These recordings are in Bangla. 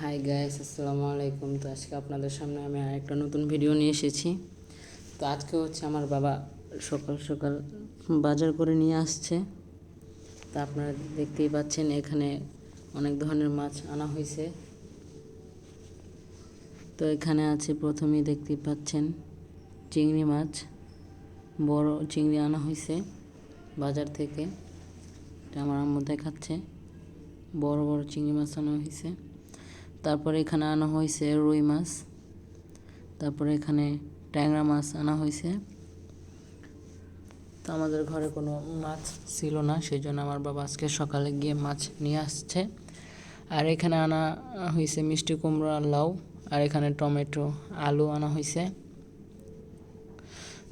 হাই গাইস আসসালামু আলাইকুম। তো আজকে আপনাদের সামনে আমি আরেকটা নতুন ভিডিও নিয়ে এসেছি। তো আজকে হচ্ছে আমার বাবা সকাল সকাল বাজার করে নিয়ে আসছে। তা আপনারা দেখতেই পাচ্ছেন, এখানে অনেক ধরনের মাছ আনা হয়েছে। তো এখানে আছে প্রথমেই দেখতেই পাচ্ছেন চিংড়ি মাছ। বড় চিংড়ি আনা হয়েছে বাজার থেকে। এটা আমার আম্মু দেখাচ্ছে। বড় বড় চিংড়ি মাছ আনা হয়েছে। তারপরে এখানে আনা হয়েছে রুই মাছ। তারপরে এখানে ট্যাংরা মাছ আনা হয়েছে। তো আমাদের ঘরে কোনো মাছ ছিল না সেই জন্য আমার বাবা আজকে সকালে গিয়ে মাছ নিয়ে আসছে। আর এখানে আনা হয়েছে মিষ্টি কুমড়া লাউ, আর এখানে টমেটো, আলু আনা হয়েছে।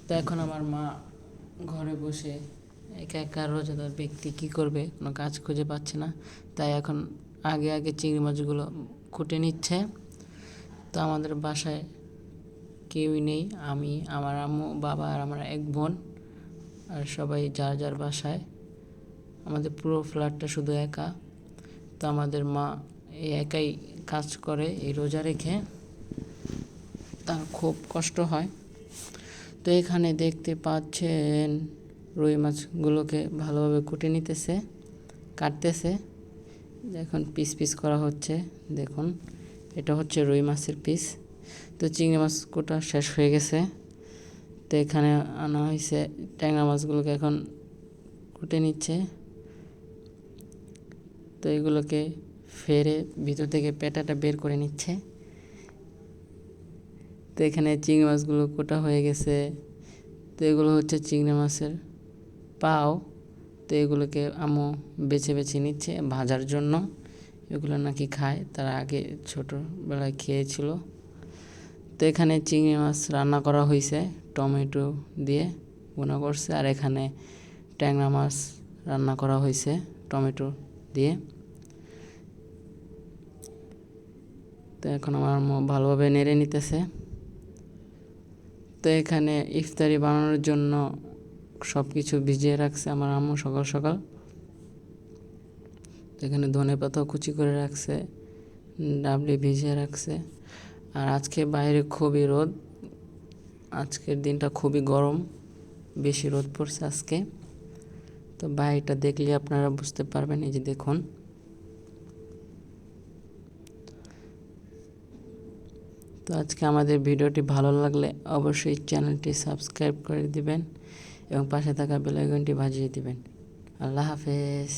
তো এখন আমার মা ঘরে বসে একা একা রোজাদার ব্যক্তি কি করবে? কোনো কাজ খুঁজে পাচ্ছে না। তাই এখন আগে আগে চিংড়ি মাছগুলো কুটে নিচ্ছে। তো আমাদের বাসায় কেউই নেই। আমি, আমার আম্মু, বাবা আর আমার এক বোন আর সবাই যার যার বাসায়। আমাদের পুরো ফ্ল্যাটটা শুধু একা। তো আমাদের মা এই একাই কাজ করে, এই রোজা রেখে। তার খুব কষ্ট হয়। তো এখানে দেখতে পাচ্ছেন রুই মাছগুলোকে ভালোভাবে কুটে নিতেছে, কাটতেছে। এখন পিস পিস করা হচ্ছে, দেখুন। এটা হচ্ছে রুই মাছের পিস তো চিংড়ি মাছ কোটা শেষ হয়ে গেছে। তো এখানে আনা হয়েছে ট্যাংরা মাছগুলোকে এখন কুটে নিচ্ছে। তো এগুলোকে ফেরে ভিতর থেকে পেটাটা বের করে নিচ্ছে। তো এখানে চিংড়ি মাছগুলো কোটা হয়ে গেছে। তো এগুলো হচ্ছে চিংড়ি মাছের পাও। তো এগুলোকে আমু বেছে বেছে নিচ্ছে ভাজার জন্য। এগুলো নাকি খায়, তারা আগে ছোটোবেলায় খেয়েছিল। তো এখানে চিংড়ি মাছ রান্না করা হয়েছে টমেটো দিয়ে গুঁড়া করছে, আর এখানে ট্যাংরা মাছ রান্না করা হয়েছে টমেটো দিয়ে। তো এখন আমার ভালোভাবে নেড়ে নিতেছে। তো এখানে ইফতারি বানানোর জন্য সব কিছু ভিজিয়ে রাখছে আমার আম্মু সকাল সকাল। এখানে ধনে পাতাও কুচি করে রাখছে, ডাবলি ভিজিয়ে রাখছে। আর আজকে বাইরে খুবই রোদ, আজকের দিনটা খুবই গরম, বেশি রোদ পড়ছে আজকে। তো বাইরেটা দেখলে আপনারা বুঝতে পারবেন, এই যে দেখুন। তো আজকে আমাদের ভিডিওটি ভালো লাগলে অবশ্যই চ্যানেলটি সাবস্ক্রাইব করে দিবেন। এবং পাশে থাকা বেলাইকনটি বাজিয়ে দিবেন। আল্লাহ হাফেজ।